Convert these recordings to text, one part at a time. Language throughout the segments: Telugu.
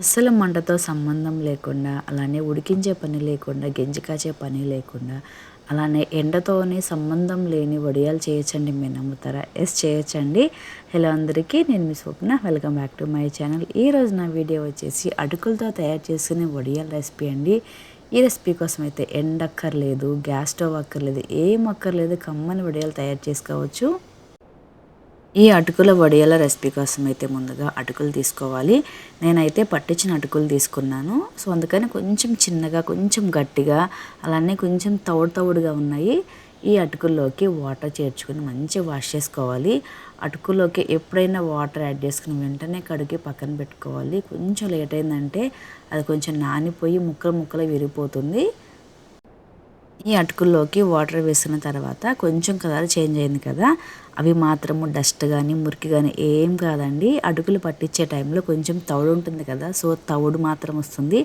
అస్సలు మంటతో సంబంధం లేకుండా అలానే ఉడికించే పని లేకుండా గెంజి కాచే పని లేకుండా అలానే ఎండతోనే సంబంధం లేని వడియాలు చేయొచ్చండి మీరు నమ్ముతారా? ఎస్ చేయొచ్చండి. హలో అందరికీ నేను మీ Swapna. Welcome back to my channel. ఈరోజు నా వీడియో వచ్చేసి అటుకులతో తయారు చేసుకునే వడియాల రెసిపీ అండి. ఈ రెసిపీ కోసం అయితే ఎండ అక్కర్లేదు గ్యాస్ స్టవ్ అక్కర్లేదు ఏం అక్కర్లేదు కమ్మని వడియాలు తయారు చేసుకోవచ్చు. ఈ అటుకుల వడియాల రెసిపీ కోసం అయితే ముందుగా అటుకులు తీసుకోవాలి. నేనైతే పట్టించిన అటుకులు తీసుకున్నాను. సో అందుకని కొంచెం చిన్నగా కొంచెం గట్టిగా అలానే కొంచెం తౌడు తౌడుగా ఉన్నాయి. ఈ అటుకుల్లోకి వాటర్ చేర్చుకుని మంచిగా వాష్ చేసుకోవాలి. అటుకుల్లోకి ఎప్పుడైనా వాటర్ యాడ్ చేసుకుని వెంటనే కడిగి పక్కన పెట్టుకోవాలి. కొంచెం లేట్ అయిందంటే అది కొంచెం నానిపోయి ముక్కలు ముక్కలు విరిగిపోతుంది. ఈ అటుకుల్లోకి వాటర్ వేసిన తర్వాత కొంచెం కలర్ చేంజ్ అయింది కదా అవి మాత్రము డస్ట్ కానీ మురికి కానీ ఏం కాదండి. అటుకులు పట్టించే టైంలో కొంచెం తవుడు ఉంటుంది కదా సో తవుడు మాత్రం వస్తుంది.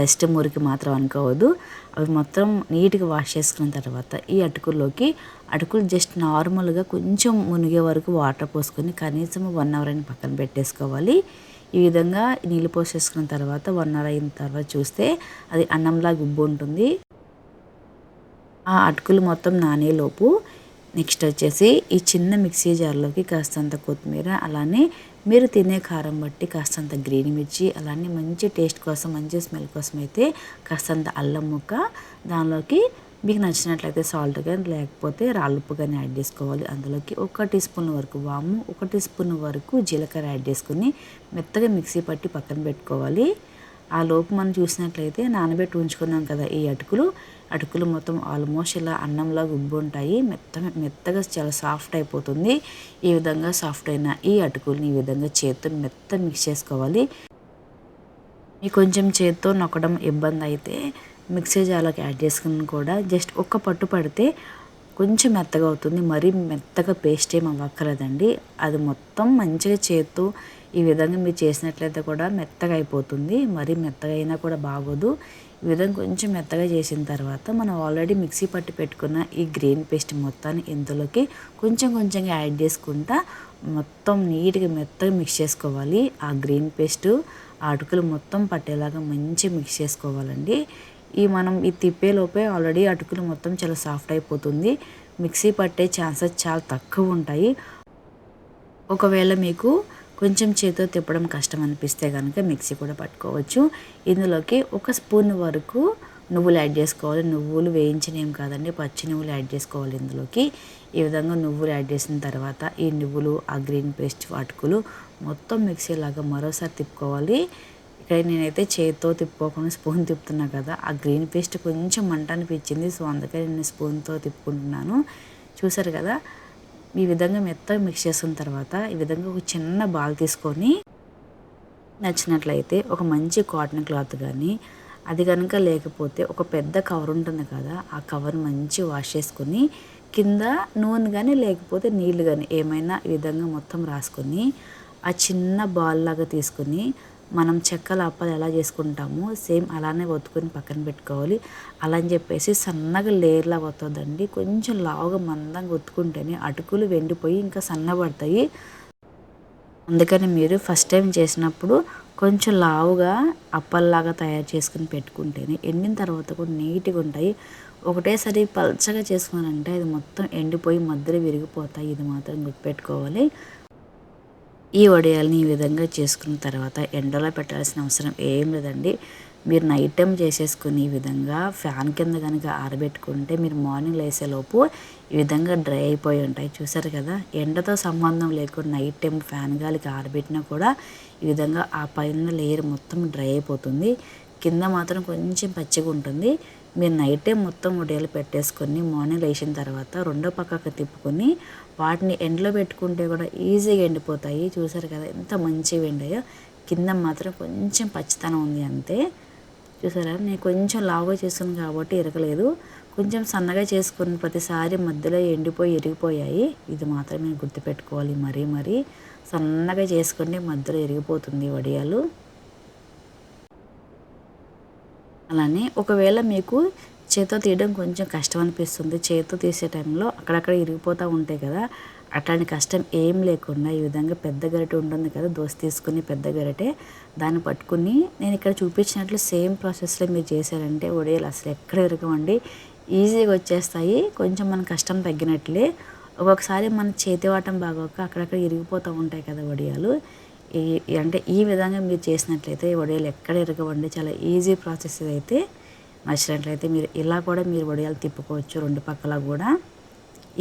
డస్ట్ మురికి మాత్రం అనుకోవద్దు. అవి మొత్తం నీట్గా వాష్ చేసుకున్న తర్వాత ఈ అటుకుల్లోకి అటుకులు జస్ట్ నార్మల్గా కొంచెం మునిగే వరకు వాటర్ పోసుకొని కనీసం వన్ అవర్ అని పక్కన పెట్టేసుకోవాలి. ఈ విధంగా నీళ్ళు పోసేసుకున్న తర్వాత వన్ అవర్ అయిన తర్వాత చూస్తే అది అన్నంలా గుబ్బు ఉంటుంది. ఆ అటుకులు మొత్తం నానేలోపు నెక్స్ట్ వచ్చేసి ఈ చిన్న మిక్సీ జార్లోకి కాస్తంత కొత్తిమీర అలానే మీరు తినే కారం బట్టి కాస్తంత గ్రీన్ మిర్చి అలానే మంచి టేస్ట్ కోసం మంచి స్మెల్ కోసం అయితే కాస్తంత అల్లం ముక్క. దానిలోకి మీకు నచ్చినట్లయితే సాల్ట్ కానీ లేకపోతే రాళ్ళుప్పు కానీ యాడ్ చేసుకోవాలి. అందులోకి ఒక టీ స్పూన్ వరకు వాము ఒక టీ స్పూన్ వరకు జీలకర్ర యాడ్ చేసుకుని మెత్తగా మిక్సీ పట్టి పక్కన పెట్టుకోవాలి. ఆ లోపు మనం చూసినట్లయితే నానబెట్టి ఉంచుకున్నాం కదా ఈ అటుకులు. అటుకులు మొత్తం ఆల్మోస్ట్ ఇలా అన్నంలా గుబ్బు ఉంటాయి మెత్త మెత్తగా చాలా సాఫ్ట్ అయిపోతుంది. ఈ విధంగా సాఫ్ట్ అయిన ఈ అటుకుల్ని ఈ విధంగా చేత్తో మెత్త మిక్స్ చేసుకోవాలి. మీకు కొంచెం చేత్తో నొక్కడం ఇబ్బంది అయితే మిక్సీ జార్లోకి యాడ్ చేసుకుని కూడా జస్ట్ ఒక్క పట్టు పడితే కొంచెం మెత్తగా అవుతుంది. మరీ మెత్తగా పేస్ట్ ఏం అవ్వక్కర్లేదండి. అది మొత్తం మంచిగా చేత్తో ఈ విధంగా మీరు చేసినట్లయితే కూడా మెత్తగా అయిపోతుంది. మరీ మెత్తగా అయినా కూడా బాగోదు. ఈ విధంగా కొంచెం మెత్తగా చేసిన తర్వాత మనం ఆల్రెడీ మిక్సీ పట్టి పెట్టుకున్న ఈ గ్రీన్ పేస్ట్ మొత్తాన్ని ఇందులోకి కొంచెం కొంచెంగా యాడ్ చేసుకుంటా మొత్తం నీట్గా మెత్తగా మిక్స్ చేసుకోవాలి. ఆ గ్రీన్ పేస్ట్ ఆ అటుకులు మొత్తం పట్టేలాగా మంచిగా మిక్స్ చేసుకోవాలండి. ఈ మనం ఈ తిప్పేలోపే ఆల్రెడీ అటుకులు మొత్తం చాలా సాఫ్ట్ అయిపోతుంది. మిక్సీ పట్టే ఛాన్సెస్ చాలా తక్కువ ఉంటాయి. ఒకవేళ మీకు కొంచెం చేతితో తిప్పడం కష్టం అనిపిస్తే కనుక మిక్సీ కూడా పట్టుకోవచ్చు. ఇందులోకి ఒక స్పూన్ వరకు నువ్వులు యాడ్ చేసుకోవాలి. నువ్వులు వేయించిన ఏం కాదండి పచ్చి నువ్వులు యాడ్ చేసుకోవాలి ఇందులోకి. ఈ విధంగా నువ్వులు యాడ్ చేసిన తర్వాత ఈ నువ్వులు ఆ గ్రీన్ పేస్ట్ వాటుకులు మొత్తం మిక్సీ లాగా మరోసారి తిప్పుకోవాలి. ఇక్కడ నేనైతే చేతితో తిప్పుకోకుండా స్పూన్ తిప్పుతున్నా కదా ఆ గ్రీన్ పేస్ట్ కొంచెం మంట అనిపించింది. సో అందుకే నేను స్పూన్తో తిప్పుకుంటున్నాను. చూసారు కదా ఈ విధంగా మెత్తగా మిక్స్ చేసిన తర్వాత ఈ విధంగా ఒక చిన్న బాల్ తీసుకొని నచ్చినట్లయితే ఒక మంచి కాటన్ క్లాత్ కానీ అది కనుక లేకపోతే ఒక పెద్ద కవర్ ఉంటుంది కదా ఆ కవర్ మంచి వాష్ చేసుకొని కింద నూనె కానీ లేకపోతే నీళ్ళు కానీ ఏమైనా ఈ విధంగా మొత్తం రాసుకొని ఆ చిన్న బాల్ లాగా తీసుకొని మనం చెక్కల అప్పలు ఎలా చేసుకుంటామో సేమ్ అలానే ఒత్తుకొని పక్కన పెట్టుకోవాలి. అలా అని చెప్పేసి సన్నగా లేయర్లా వస్తుందండి కొంచెం లావుగా మందంగా ఒత్తుకుంటేనే అటుకులు వెండిపోయి ఇంకా సన్నబడతాయి అందుకని మీరు ఫస్ట్ టైం చేసినప్పుడు కొంచెం లావుగా అప్పల్లాగా తయారు చేసుకుని పెట్టుకుంటేనే ఎండిన తర్వాత కూడా నీట్గా ఉంటాయి. ఒకటేసారి పల్చగా చేసుకున్నారంటే అది మొత్తం ఎండిపోయి మధ్యలో విరిగిపోతాయి. ఇది మాత్రం గుర్తుపెట్టుకోవాలి. ఈ వడియాలని ఈ విధంగా చేసుకున్న తర్వాత ఎండలో పెట్టాల్సిన అవసరం ఏం లేదండి. మీరు నైట్ టైం చేసేసుకుని ఈ విధంగా ఫ్యాన్ కింద కనుక ఆరబెట్టుకుంటే మీరు మార్నింగ్ లేసేలోపు ఈ విధంగా డ్రై అయిపోయి ఉంటాయి. చూసారు కదా? ఎండతో సంబంధం లేకుండా నైట్ టైం ఫ్యాన్ గాలికి ఆరబెట్టినా కూడా ఈ విధంగా ఆ పైన లేయర్ మొత్తం డ్రై అయిపోతుంది. కింద మాత్రం కొంచెం పచ్చిగా ఉంటుంది. మీరు నైటే మొత్తం ఉడేలు పెట్టేసుకొని మార్నింగ్ లేచిన తర్వాత రెండో పక్కకు తిప్పుకొని వాటిని ఎండలో పెట్టుకుంటే కూడా ఈజీగా ఎండిపోతాయి. చూసారు కదా ఎంత మంచిగా ఎండాయో. కింద మాత్రం కొంచెం పచ్చితనం ఉంది అంతే. చూసారా? నేను కొంచెం లావుగా చేసుకున్నాను కాబట్టి ఇరగలేదు. కొంచెం సన్నగా చేసుకున్న ప్రతిసారి మధ్యలో ఎండిపోయి ఇరిగిపోయాయి. ఇది మాత్రమే గుర్తుపెట్టుకోవాలి మరీ మరీ. సన్నగా చేసుకుంటే మధ్యలో ఇరిగిపోతుంది వడియాలు. అలానే ఒకవేళ మీకు చేతితో తీయడం కొంచెం కష్టం అనిపిస్తుంది చేతితో తీసే టైంలో అక్కడక్కడ ఇరిగిపోతూ ఉంటాయి కదా అట్లాంటి కష్టం ఏం లేకుండా ఈ విధంగా పెద్ద గరిటె ఉంటుంది కదా దోశ తీసుకుని పెద్ద గరిటె దాన్ని పట్టుకుని నేను ఇక్కడ చూపించినట్లు సేమ్ ప్రాసెస్లో మీరు చేశారంటే వడియాలు అసలు ఎక్కడ ఇరగవండి ఈజీగా వచ్చేస్తాయి. కొంచెం మన కష్టం తగ్గినట్లే. ఒక్కొక్కసారి మన చేతి వాటం బాగోక అక్కడక్కడ ఇరిగిపోతూ ఉంటాయి కదా వడియాలు అంటే ఈ విధంగా మీరు చేసినట్లయితే వడియాలు ఎక్కడ ఇరగవండి చాలా ఈజీ ప్రాసెస్ అయితే నచ్చినట్లయితే మీరు ఇలా కూడా మీరు వడియాలు తిప్పుకోవచ్చు రెండు పక్కల కూడా.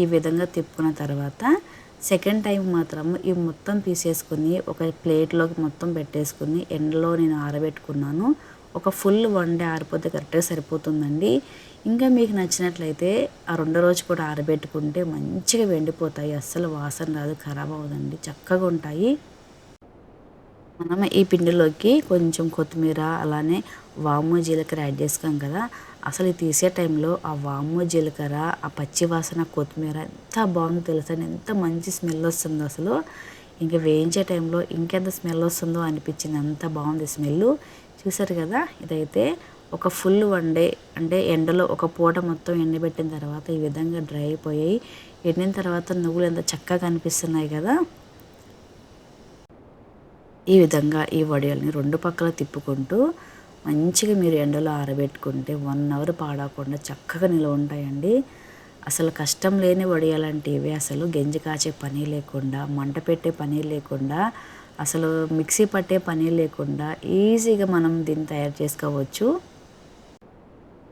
ఈ విధంగా తిప్పుకున్న తర్వాత సెకండ్ టైం మాత్రం ఈ మొత్తం తీసేసుకుని ఒక ప్లేట్లోకి మొత్తం పెట్టేసుకుని ఎండలో నేను ఆరబెట్టుకున్నాను. ఒక ఫుల్ వన్ డే ఆరిపోతే కరెక్ట్గా సరిపోతుందండి. ఇంకా మీకు నచ్చినట్లయితే ఆ రెండో రోజు కూడా ఆరబెట్టుకుంటే మంచిగా వెండిపోతాయి. అస్సలు వాసన రాదు ఖరాబ్ అవ్వదండి. చక్కగా ఉంటాయి. మనం ఈ పిండిలోకి కొంచెం కొత్తిమీర అలానే వాము జీలకర్ర యాడ్ చేసుకోం కదా. అసలు తీసే టైంలో ఆ వాము జీలకర్ర ఆ పచ్చి వాసన కొత్తిమీర ఎంత బాగుందో తెలుసా? ఎంత మంచి స్మెల్ వస్తుందో అసలు. ఇంకా వేయించే టైంలో ఇంకెంత స్మెల్ వస్తుందో అనిపించింది. అంత బాగుంది స్మెల్ చూసారు కదా? ఇదైతే ఒక ఫుల్ వన్ డే అంటే ఎండలో ఒక పూట మొత్తం ఎండబెట్టిన తర్వాత ఈ విధంగా డ్రై అయిపోయాయి. ఎండిన తర్వాత నువ్వులు ఎంత చక్కగా కనిపిస్తున్నాయి కదా? ఈ విధంగా ఈ వడియాలని రెండు పక్కల తిప్పుకుంటూ మంచిగా మీరు ఎండలో ఆరబెట్టుకుంటే వన్ అవర్ పాడకుండా చక్కగా నిల్వ ఉంటాయండి. అసలు కష్టం లేని వడియాలంటివి అసలు గెంజి కాచే పని లేకుండా మంట పెట్టే పని లేకుండా అసలు మిక్సీ పట్టే పని లేకుండా ఈజీగా మనం దీన్ని తయారు చేసుకోవచ్చు.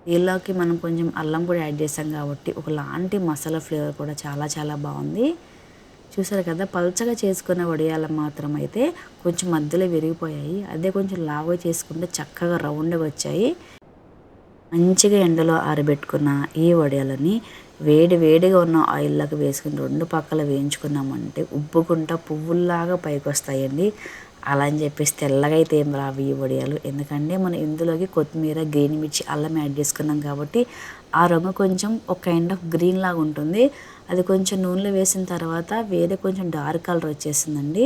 దీనిలోకి మనం కొంచెం అల్లం కూడా యాడ్ చేసాం కాబట్టి ఒకలాంటి మసాలా ఫ్లేవర్ కూడా చాలా చాలా బాగుంది. చూసారు కదా పల్చగా చేసుకున్న వడియాలు మాత్రం అయితే కొంచెం మధ్యలో విరిగిపోయాయి. అదే కొంచెం లావుగా చేసుకుంటే చక్కగా రౌండ్గా వచ్చాయి. మంచిగా ఎండలో ఆరబెట్టుకున్న ఈ వడియాలని వేడి వేడిగా ఉన్న ఆయిల్లోకి వేసుకుని రెండు పక్కల వేయించుకున్నామంటే ఉబ్బుకుంటా పువ్వుల్లాగా పైకి వస్తాయండి అలా అని చెప్పేసి తెల్లగా అయితే ఏం రావు ఈ వడియాలు. ఎందుకంటే మనం ఇందులోకి కొత్తిమీర గ్రీన్ మిర్చి అల్లం యాడ్ చేసుకున్నాం కాబట్టి ఆ రంగు కొంచెం ఒక కైండ్ ఆఫ్ గ్రీన్ లాగా ఉంటుంది. అది కొంచెం నూనెలో వేసిన తర్వాత వేరే కొంచెం డార్క్ కలర్ వచ్చేసిందండి.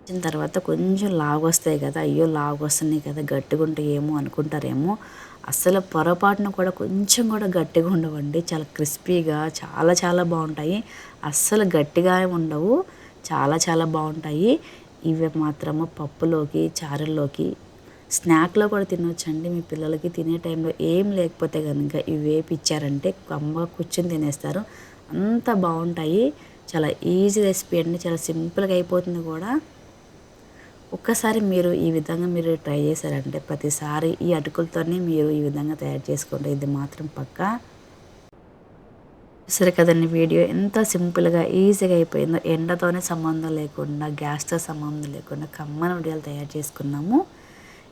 వచ్చిన తర్వాత కొంచెం లాగు వస్తాయి కదా అయ్యో లాగు వస్తున్నాయి కదా గట్టిగా ఉంటే ఏమో అనుకుంటారేమో. అస్సలు పొరపాటున కూడా కొంచెం కూడా గట్టిగా ఉండవండి. చాలా క్రిస్పీగా చాలా చాలా బాగుంటాయి. అస్సలు గట్టిగా ఉండవు. చాలా చాలా బాగుంటాయి. ఇవి మాత్రము పప్పులోకి చారుల్లోకి స్నాక్లో కూడా తినొచ్చండి. మీ పిల్లలకి తినే టైంలో ఏం లేకపోతే కనుక ఇవి వేపిచ్చారంటే కమ్మ కూర్చొని తినేస్తారు. అంత బాగుంటాయి. చాలా ఈజీ రెసిపీ అండి. చాలా సింపుల్గా అయిపోతుంది కూడా. ఒక్కసారి మీరు ఈ విధంగా మీరు ట్రై చేశారంటే ప్రతిసారి ఈ అటుకులతోనే మీరు ఈ విధంగా తయారు చేసుకుంటే ఇది మాత్రం పక్కా. సరే కదండి వీడియో ఎంత సింపుల్గా ఈజీగా అయిపోయిందో ఎండతోనే సంబంధం లేకుండా గ్యాస్తో సంబంధం లేకుండా కమ్మన వీడియోలు తయారు చేసుకున్నాము.